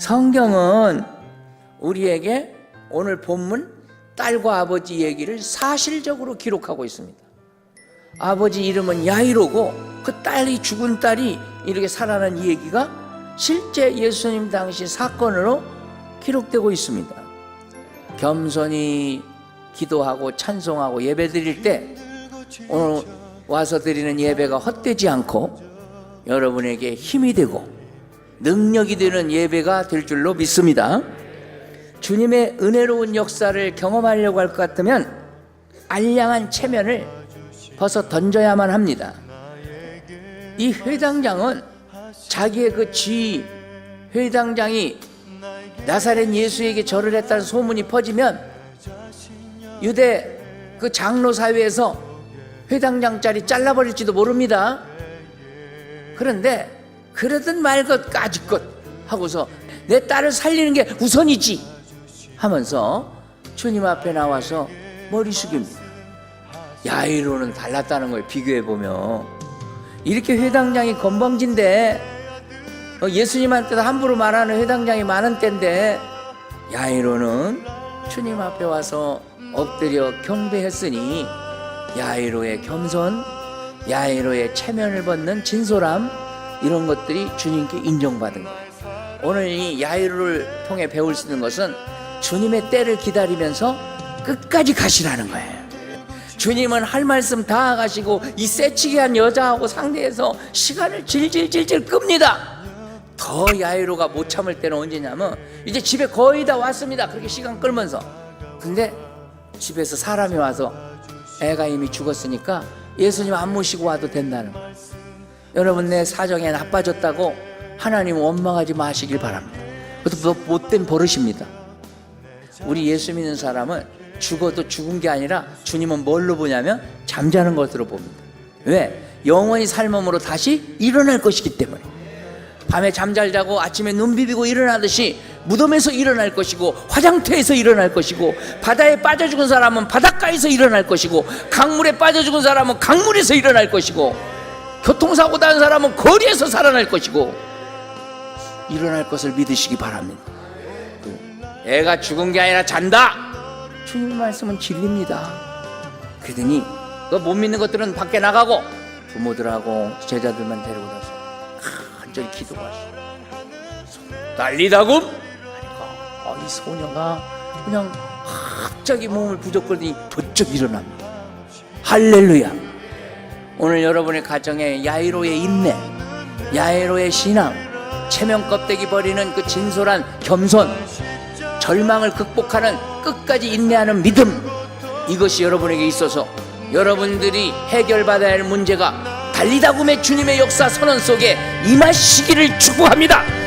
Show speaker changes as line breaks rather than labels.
성경은 우리에게 오늘 본문 딸과 아버지 얘기를 사실적으로 기록하고 있습니다. 아버지 이름은 야이로고 그 딸이 죽은 딸이 이렇게 살아난 이 얘기가 실제 예수님 당시 사건으로 기록되고 있습니다. 겸손히 기도하고 찬송하고 예배 드릴 때 오늘 와서 드리는 예배가 헛되지 않고 여러분에게 힘이 되고 능력이 되는 예배가 될 줄로 믿습니다. 주님의 은혜로운 역사를 경험하려고 할 것 같으면 알량한 체면을 벗어 던져야만 합니다. 이 회당장은 자기의 그쥐 회당장이 나사렛 예수에게 절을 했다는 소문이 퍼지면 유대 그 장로 사회에서 회당장 짜리 잘라버릴지도 모릅니다. 그런데 그러든 말것 까짓 것 하고서 내 딸을 살리는 게 우선이지 하면서 주님 앞에 나와서 머리 숙입니다. 야이로는 달랐다는 거예요. 비교해 보면 이렇게 회당장이 건방진데 어, 예수님한테도 함부로 말하는 회당장이 많은 때인데 야이로는 주님 앞에 와서 엎드려 경배했으니 야이로의 겸손, 야이로의 체면을 벗는 진솔함 이런 것들이 주님께 인정받은 거예요. 오늘 이 야이로를 통해 배울 수 있는 것은 주님의 때를 기다리면서 끝까지 가시라는 거예요. 주님은 할 말씀 다 하시고 이 새치기한 여자하고 상대해서 시간을 질질질질 끕니다. 더 야이로가 못 참을 때는 언제냐면 이제 집에 거의 다 왔습니다. 그렇게 시간 끌면서. 근데 집에서 사람이 와서 애가 이미 죽었으니까 예수님 안 모시고 와도 된다는 거예요. 여러분 내 사정이 나빠졌다고 하나님 원망하지 마시길 바랍니다. 그것도 못된 버릇입니다. 우리 예수 믿는 사람은 죽어도 죽은 게 아니라 주님은 뭘로 보냐면 잠자는 것으로 봅니다. 왜? 영원히 삶음으로 다시 일어날 것이기 때문에. 밤에 잠잘 자고 아침에 눈 비비고 일어나듯이 무덤에서 일어날 것이고 화장터에서 일어날 것이고 바다에 빠져 죽은 사람은 바닷가에서 일어날 것이고 강물에 빠져 죽은 사람은 강물에서 일어날 것이고 교통사고 난 사람은 거리에서 살아날 것이고 일어날 것을 믿으시기 바랍니다. 또 애가 죽은 게 아니라 잔다. 주님 말씀은 진리입니다. 그러더니 너못 믿는 것들은 밖에 나가고 부모들하고 제자들만 데리고 나서 간절히 기도하시고 난리다금 어, 이 소녀가 그냥 갑자기 몸을 부적거리더니 번쩍 일어납니다. 할렐루야. 오늘 여러분의 가정에 야이로의 인내, 야이로의 신앙, 체면 껍데기 버리는 그 진솔한 겸손, 절망을 극복하는 끝까지 인내하는 믿음, 이것이 여러분에게 있어서 여러분들이 해결받아야 할 문제가 달리다굼의 주님의 역사 선언 속에 임하시기를 축복합니다.